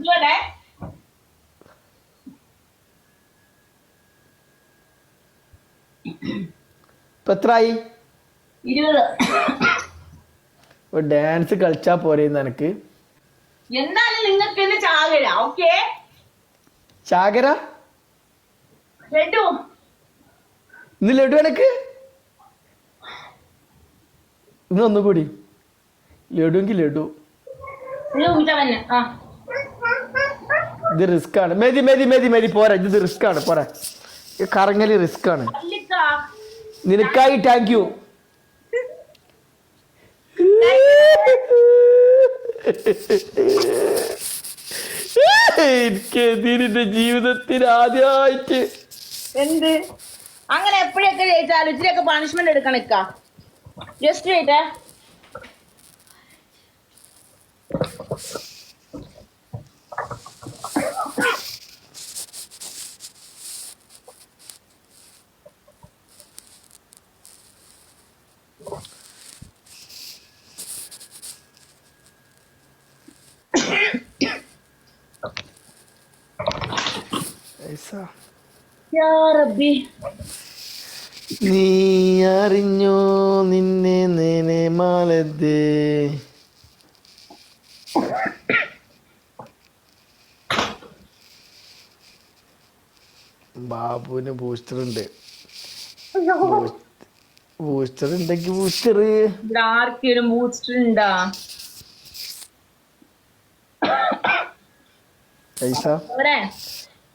ഇവിടെ ഇപ്പൊ എത്രയായി ഇരുപത്. ഒരു ഡാൻസ് കളിച്ചാ പോരെ നിനക്ക് എന്നാലും നിങ്ങൾക്ക് ഇന്ന് ചാകര ഓക്കെ ചാകര? ലഡു ഇന്ന് ലഡു എനക്ക്? ഇന്ന് ഒന്നുകൂടി. ലഡുങ്കി ലഡു ഇത് റിസ്ക് ആണ്. മെതി മെതി മെതി മെതി. പോരാ. ഇത് റിസ്ക് ആണ്. പോരാ. ഈ കറങ്ങൽ റിസ്ക് ആണ്. നിനക്കായി താങ്ക് യു എനിക്ക് എതിരിന്റെ ജീവിതത്തിൽ ആദ്യമായിട്ട്. എന്ത്? അങ്ങനെ എപ്പോഴൊക്കെ ജയിച്ചാലും ഇച്ചിരിയൊക്കെ പണിഷ്മെന്റ് എടുക്കണക്കാ? ജസ്റ്റ് ചെയ്തേ ഐസാ. യാ റബ്ബി നീ അറിഞ്ഞോ നിന്നെ നേനെ മാലതേ ബാബുവിന് ബൂസ്റ്റർ ഉണ്ട്. ബൂസ്റ്റർ ഉണ്ടെങ്കിൽ ബൂസ്റ്റർ ആർക്കെങ്കിലും ബൂസ്റ്റർ ഉണ്ടാ പൈസ?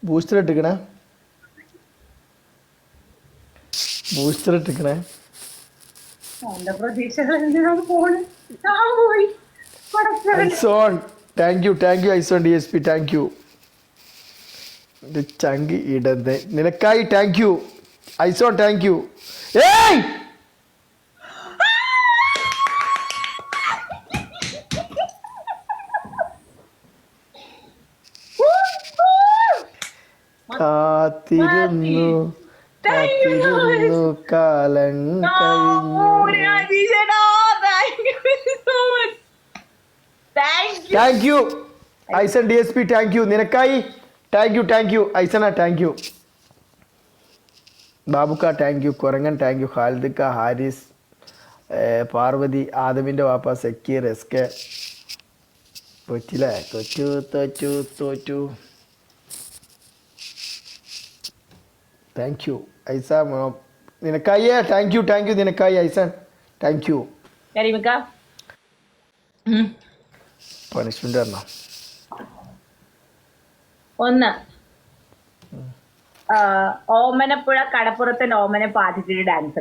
ബൂസ്റ്റർ ഇട്ടിക്കണേ. ബൂസ്റ്റർ ഇട്ടിക്കണേ. ഐസോൺ thank you thank you eyes on D S P thank you ചങ്ക് ഇടത് നിനക്കായി താങ്ക് യു ഐസോ താങ്ക് യു ഏയ്! കാത്തിരുന്നു കാത്തിരുന്നു കാലം കഴിഞ്ഞു. Thank you Aison D S P thank you നിനക്കായി താങ്ക് യു താങ്ക് യു ഐസന താങ്ക് യു ബാബുക്ക താങ്ക് യു കുരങ്ങൻ താങ്ക് യു ഹാൽദിക്ക ഹാരിസ് പാർവതി ആദമിന്റെ വാപ്പ സക്കീർ എസ് കെ കൊച്ചിലെ? കൊച്ചു തോച്ചു തോറ്റു താങ്ക് യു ഐസ നിനക്കായി? താങ്ക് യു താങ്ക് യു നിനക്കായി ഐസൻ താങ്ക് യു പണിഷ്മെന്റ് തരണം? ഒന്ന്. ഓമനപ്പുഴ കടപ്പുറത്തിന്റെ ഓമന പാട്ടിട്ട് ഡാൻസ്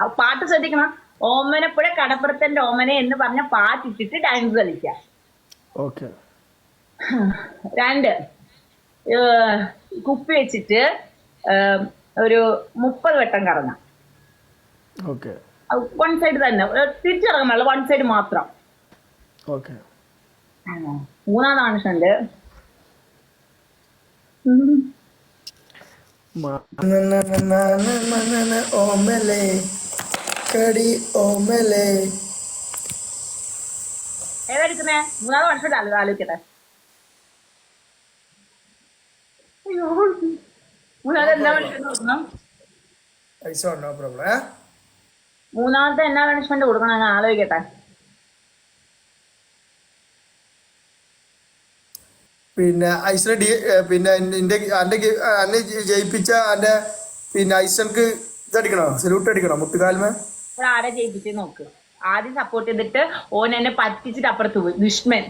ആ പാട്ട് ശ്രദ്ധിക്കണം. ഓമനപ്പുഴ കടപ്പുറത്തിന്റെ ഓമന എന്ന് പറഞ്ഞ പാട്ടിട്ടിട്ട് ഡാൻസ് കളിക്കുക. ഓക്കെ. രണ്ട്. കുപ്പി വെച്ചിട്ട് ഒരു മുപ്പത് വട്ടം കറങ്ങാം. വൺ സൈഡ് തന്നെ. തിരിച്ചിറങ്ങാൻ വൺ സൈഡ് മാത്രം. ഓക്കെ. മൂന്നാം ഓമലെ. കടി ഓമലെ. മൂന്നാമത് ആലോചിക്കട്ടെ. അയ്യോ. മൂന്നാമത് എന്താ പണിഷ്മെന്റ് കൊടുക്കണം നോ പ്രോബ്ലം മൂന്നാമത്തെ എന്നാ പണിഷ്മെന്റ് കൊടുക്കണം? ആലോചിക്കട്ടെ. പിന്നെ ഐസന ഡി പിന്നെ എന്റെ എന്റെ അന്നെ ജയിപ്പിച്ച എന്റെ പിന്നെ ഐസൻക്ക് ഇതടിക്കണോ? സല്യൂട്ട് അടിക്കണോ? മുട്ടുകാൽമേ ആരെ ജയിപ്പിച്ച് നോക്ക്. ആദ്യം സപ്പോർട്ട് ചെയ്തിട്ട് ഓൻ എന്നെ പറ്റിച്ചിട്ട് അപ്പുറത്ത് പോയി. ദുഷ്മൻ.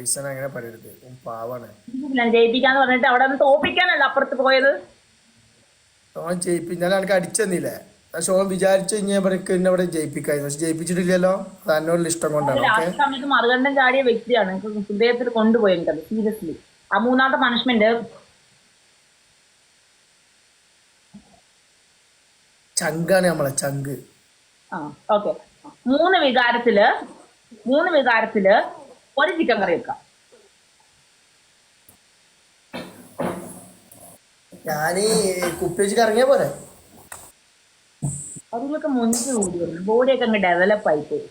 ഐസൻ അങ്ങനെ പറയരുത്. പാവാണ്. ജയിപ്പിക്കാന്ന് പറഞ്ഞിട്ട് അവിടെ തോപ്പിക്കാനല്ല അപ്പുറത്ത് പോയത്? ഓൻ ജയിപ്പിച്ചാൽ എനിക്ക് അടിച്ചെന്നില്ലേ പക്ഷെ ഓൻ വിചാരിച്ചു കഴിഞ്ഞാൽ ഇവർക്ക് എന്നെ അവിടെ ജയിപ്പിക്കായിരുന്നു പക്ഷെ ജയിപ്പിച്ചിട്ടില്ലല്ലോ. അത് എന്നോടുള്ള ഇഷ്ടം കൊണ്ടാണ്. ആ സമയത്ത് മറുകണ്ഠം ചാടിയ വ്യക്തിയാണ് ഹൃദയത്തിൽ കൊണ്ടുപോയി എനിക്കത് സീരിയസ്ലി ആ മൂന്നാമത്തെ പണിഷ്മെന്റ് ചങ്കാണ് നമ്മളെ ചങ്ക്. ആ ഓക്കെ. മൂന്ന് വികാരത്തിൽ മൂന്ന് വികാരത്തിൽ ഒരു ചിക്കൻ കറി വെക്കാം. ഞാൻ കുപ്പി വെച്ചിട്ട് ഇറങ്ങിയ പോലെ അതിലൊക്കെ മുന്നിൽ കൂടി വന്നു. ബോഡിയൊക്കെ അങ്ങ് ഡെവലപ്പ് ആയിപ്പോയി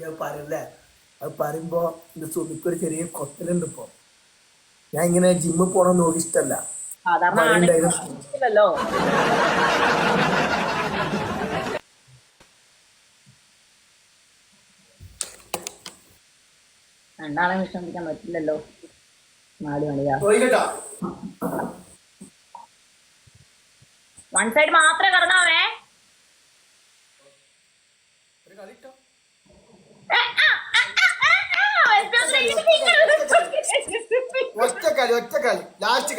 ഞാൻ പറയല്ലേ. അത് പറയുമ്പോ എന്റെ സുമിക്കൊരു ചെറിയ കൊത്തലുണ്ട് ഇപ്പൊ. ഞാൻ ഇങ്ങനെ ജിമ്മിൽ പോണം നോക്കി ഇഷ്ടല്ല. ആണെങ്കിലല്ലോ രണ്ടാളെ വിശ്രമിക്കാൻ പറ്റില്ലല്ലോ. നാല് മണിയാ. വൺ സൈഡ് മാത്രമേ കറങ്ങാവേ. ഒറ്റക്കളി ലാസ്റ്റ്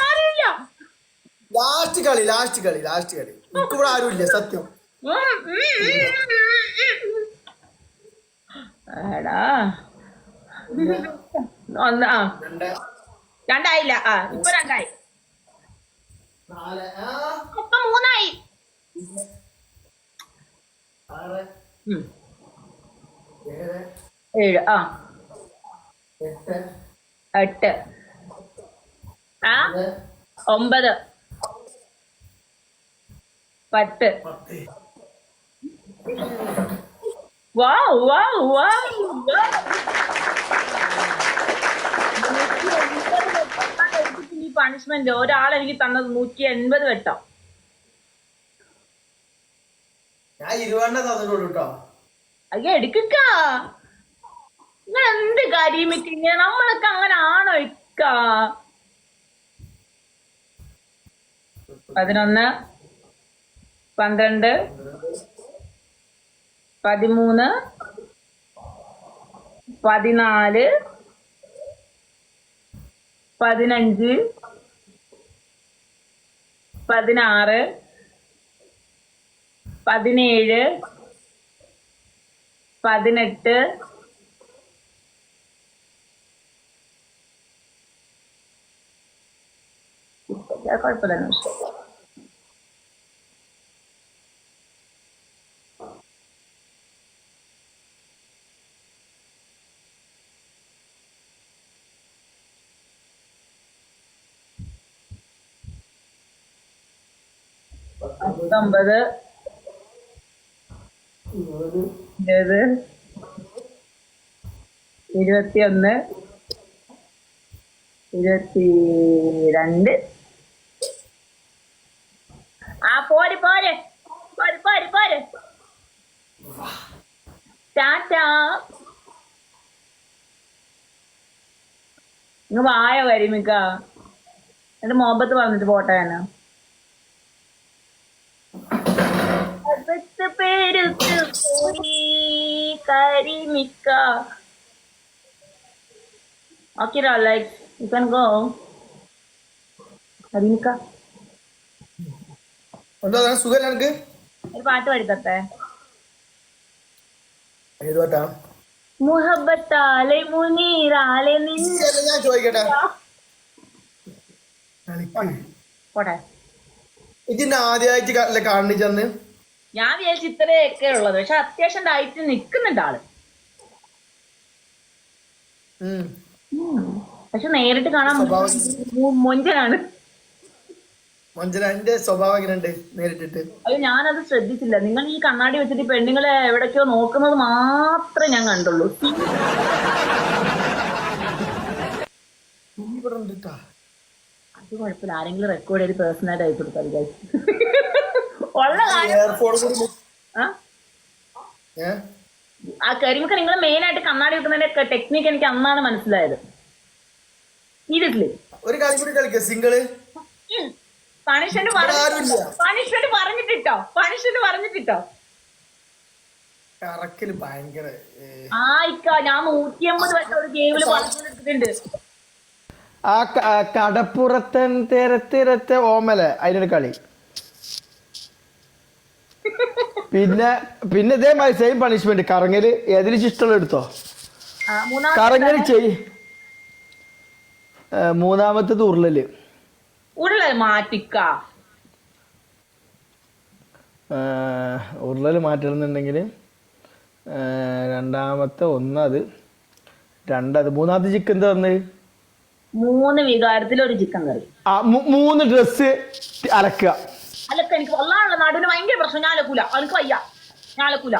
ആരുമില്ല. ലാസ്റ്റ് കളി ലാസ്റ്റ് കളി ലാസ്റ്റ് കളി. എനിക്കിവിടെ ആരുമില്ല സത്യം. എടാ. ഒന്ന് ആ. രണ്ട്. രണ്ടായില്ല. ആ ഇപ്പൊ രണ്ടായി. ഇപ്പൊ മൂന്നായി. ഏഴ്. ആ. എട്ട്. ആ? ഒമ്പത്, പത്ത്. പത്ത്. വാ വാ വാ ഈ പണിഷ്മെന്റ് ഒരാൾ എനിക്ക് തന്നത് നൂറ്റി എൺപത് വെട്ടം. ഞാൻ തന്നിട്ടുള്ളൂ കേട്ടോ. അയ്യോ എടുക്ക നിങ്ങൾ എന്ത് കാര്യം ഇങ്ങനെ നമ്മളൊക്കെ അങ്ങനെ ആണോ ഇക്ക? പതിനൊന്ന് പന്ത്രണ്ട് പതിമൂന്ന് പതിനാല് പതിനഞ്ച് പതിനാറ് പതിനേഴ് പതിനെട്ട് കുഴപ്പമില്ല പത്തൊമ്പത്. ഇരുപത്. ഇരുപത് ഇരുപത്തിയൊന്ന്. ഇരുപത്തി രണ്ട് ആ പോര് പോര്. പോര് പോര് പോര്. ടാറ്റാ. ഇങ്ങ് വായ കരിമിക്ക എന്റെ മോബത്ത് പറഞ്ഞിട്ട് പോട്ടെ ഞാൻ അകത്ത് പെരുത്ത് പോയി കരിമിക്ക. Okay, like you can go. കരിമിക്ക. എന്താ സുഖം എനിക്ക് ഒരു പാട്ട് പാടിത്തട്ടെ. ഏത് പാട്ടാ? മുഹബത്താലെ മുനീറാലെ ഞാൻ ചോദിക്കട്ടെ? പോട്ടെ. ഇതിന്റെ ആദ്യമായിട്ട് അല്ലേ കാണിച്ചന്ന്? ഞാൻ വിചാരിച്ചു ഇത്രയൊക്കെ ഉള്ളത്. പക്ഷെ അത്യാവശ്യം ഡയറ്റ് നിക്കുന്നുണ്ട് ആൾ. പക്ഷെ നേരിട്ട് കാണാൻ മൊഞ്ചനാണ്. സ്വഭാവം എങ്ങനെയുണ്ട് നേരിട്ടിട്ട്? അത് ഞാനത് ശ്രദ്ധിച്ചില്ല. നിങ്ങൾ ഈ കണ്ണാടി വെച്ചിട്ട് പെണ്ണുങ്ങളെ എവിടേക്കോ നോക്കുന്നത് മാത്രമേ ഞാൻ കണ്ടുള്ളൂ. അത് കുഴപ്പമില്ല. ആരെങ്കിലും റെക്കോർഡ് ചെയ്ത് പേഴ്സണലായിട്ട് അയച്ചു കൊടുത്താൽ ആ? കരിമൊക്കെ നിങ്ങൾ മെയിൻ ആയിട്ട് കണ്ണാടി വെക്കുന്നതിന്റെ ടെക്നിക്ക് എനിക്ക് അന്നാണ് മനസ്സിലായത്. സീരിയസ്ലി ഒരു കളി കൂടി കളിക്ക സിംഗിൾ പണിഷ്മെന്റ് ഇവിടെ ആരുമില്ല. പണിഷ്മെന്റ് പറഞ്ഞിട്ടിട്ടോ? പണിഷ്മെന്റ് പറഞ്ഞിട്ടിട്ടോ? കറക്കൽ ഭയങ്കര ഏ. ആ ഇക്ക ഞാൻ നൂറ്റി അമ്പത് വട്ടം ഒരു ഗെയിമിൽ പറഞ്ഞിട്ടുണ്ട് ആ കടപ്പുറത്തൻ തിരത്തിരത്തെ ഓമല അതിനൊരു കളി. പിന്നെ പിന്നെ ഇതേമാതിരി സെയിം പണിഷ്മെന്റ് കറങ്ങൽ ഏതിന് ഇഷ്ടമുള്ള എടുത്തോ? കറങ്ങൽ മൂന്നാമത്തെ ചെയ് മൂന്നാമത്തത് ഉരുളൽ ഉരുള മാറ്റിക്ക ഉരുളൽ മാറ്റണമെന്നുണ്ടെങ്കിൽ രണ്ടാമത്തെ ഒന്നത് രണ്ടത് മൂന്നാമത്തെ ചിക്കൻ എന്താ വന്നത് മൂന്ന് വികാരത്തിലൊരു ചിക്കൻ കറി. ആ മൂന്ന് ഡ്രസ്സ് അലക്കുക. അല്ലക്ക എനിക്ക് വല്ലാനുള്ള നടുവിന് ഭയങ്കര പ്രശ്നം. ഞാൻ അലക്കൂല എനിക്ക് വയ്യ. ഞാൻ അലക്കൂല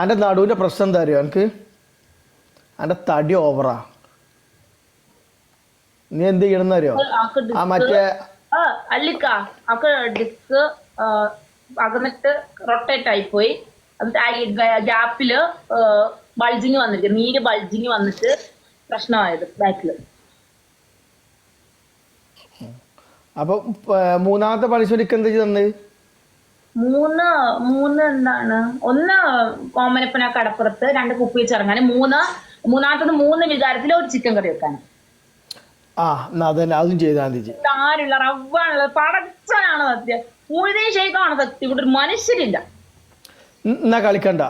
അന്റെ നടുവിന്റെ പ്രശ്നം എന്താ അറിയോ എനിക്ക് അന്റെ തടി ഓവറാ നീ എന്ത് ചെയ്യണം അറിയോ? ആ മറ്റേ അല്ലിക്ക. ആക്ക് ഡിസ്ക് അകന്നിട്ട് റൊട്ടേറ്റ് ആയി പോയി. ഗ്യാപ്പിൽ ബൾജിങ് വന്നിട്ട് നീര് ബൾജിങ് വന്നിട്ട് പ്രശ്നമായത് ബാക്കിൽ അപ്പൊ മൂന്നാമത്തെ പണിഷ്മെന്റ് എന്താ തന്നത് മൂന്ന് മൂന്ന് എന്താണ്? ഒന്ന് കോമനപ്പന കടപ്പുറത്ത് രണ്ട് കുപ്പി വെച്ചിറങ്ങാൻ മൂന്ന് മൂന്നാമത്തത് മൂന്ന് വികാരത്തിൽ ഒരു ചിക്കൻ കറി വെക്കാൻ. ആ എന്നാ അതന്നെ അതും ചെയ്താൽ ആരുള്ള റവ്വാണുള്ള പടച്ചനാണ് സത്യം. മുഴുതേ ശേഖമാണ് സത്യം. ഇവിടെ ഒരു മനുഷ്യരില്ല എന്നാ കളിക്കണ്ട.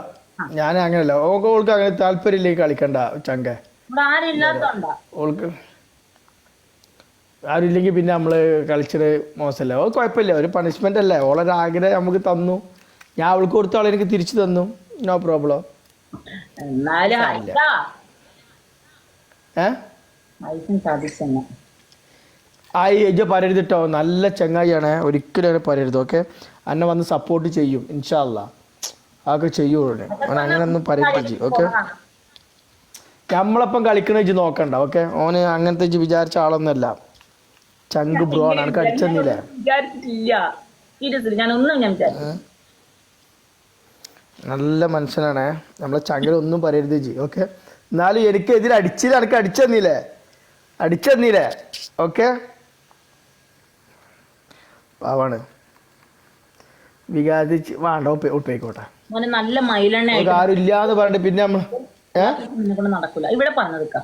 ഞാൻ അങ്ങനല്ല ഓൾക്ക് ഓൾക്ക് അങ്ങനെ താല്പര്യമില്ലേ കളിക്കണ്ട ചങ്ക. ഇവിടെ ആരും ഇല്ലാത്തോണ്ടാ ഓൾക്ക് ആരുമില്ലെങ്കിൽ പിന്നെ നമ്മൾ കളിച്ചത് മോശമല്ല? ഓ കുഴപ്പമില്ല. ഒരു പണിഷ്മെന്റ് അല്ലേ? ഓളൊരു ആഗ്രഹം നമുക്ക് തന്നു. ഞാൻ അവൾക്ക് കൊടുത്ത ആളെ എനിക്ക് തിരിച്ചു തന്നു. നോ പ്രോബ്ലം ആയി അല്ല പരരുത് കേട്ടോ പറയരുതിട്ടോ. നല്ല ചങ്ങായിയാണ്. ഒരിക്കലും പറയരുത് ഓക്കെ? അന്നെ വന്ന് സപ്പോർട്ട് ചെയ്യും ഇൻഷാല്ല. അതൊക്കെ ചെയ്യുള്ളൂ അവൻ അങ്ങനെ ഒന്നും പറയരുത് ഓക്കെ? നമ്മളപ്പം കളിക്കണ വെച്ച് നോക്കണ്ട ഓക്കെ? ഓന് അങ്ങനത്തെ വിചാരിച്ച ആളൊന്നുമല്ല. ചങ്ക് ബ്രോ ആണ്. എനിക്ക് അടിച്ചെന്നില്ലേ വിചാരിച്ചിട്ടില്ല. സീരിയസ്ലി ഞാൻ ഒന്നും ഞാൻ വിചാരിച്ചു നല്ല മനുഷ്യനാണേ. നമ്മളെ ചങ്കൽ ഒന്നും പറയരുത് ജി ഓക്കെ? എന്നാലും എനിക്ക് എതിരെ അടിച്ചില്ല. എനിക്ക് അടിച്ചെന്നില്ലേ? അടിച്ചെന്നില്ലേ? ഓക്കെ? പാവാണ്. വികാരിച്ച് വേണ്ട ഒപ്പ മോനെ നല്ല മൈലെണ്ണ ആരും ഇല്ലാന്ന് പറഞ്ഞിട്ട് പിന്നെ നമ്മൾ നടക്കൂല. ഇവിടെ പറഞ്ഞെടുക്ക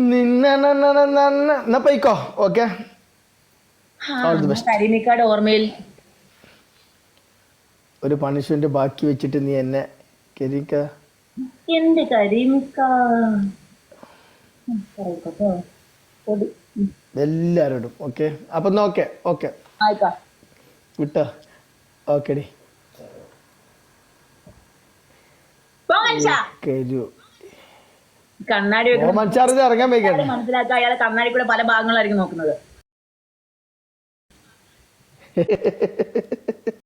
നിന്ന ഓക്കെ. കരിമിക്കാട് ഓർമ്മയിൽ. ഒരു പണിഷ്മെന്റ് ബാക്കി വെച്ചിട്ട് നീ എന്നെ കരിക്ക എന്റെ കരിമിക്ക എല്ലാരോടും ഓക്കെ അപ്പൊ നോക്കെ ഓക്കെ ഓക്കെ വിട്ടോ. ഓക്കെ ഡി പോ മനുഷ്യ കരു കണ്ണാടി മനസ്സിലാക്കുക അയാൾ കണ്ണാടി കൂടെ പല ഭാഗങ്ങളായിരിക്കും നോക്കുന്നത്.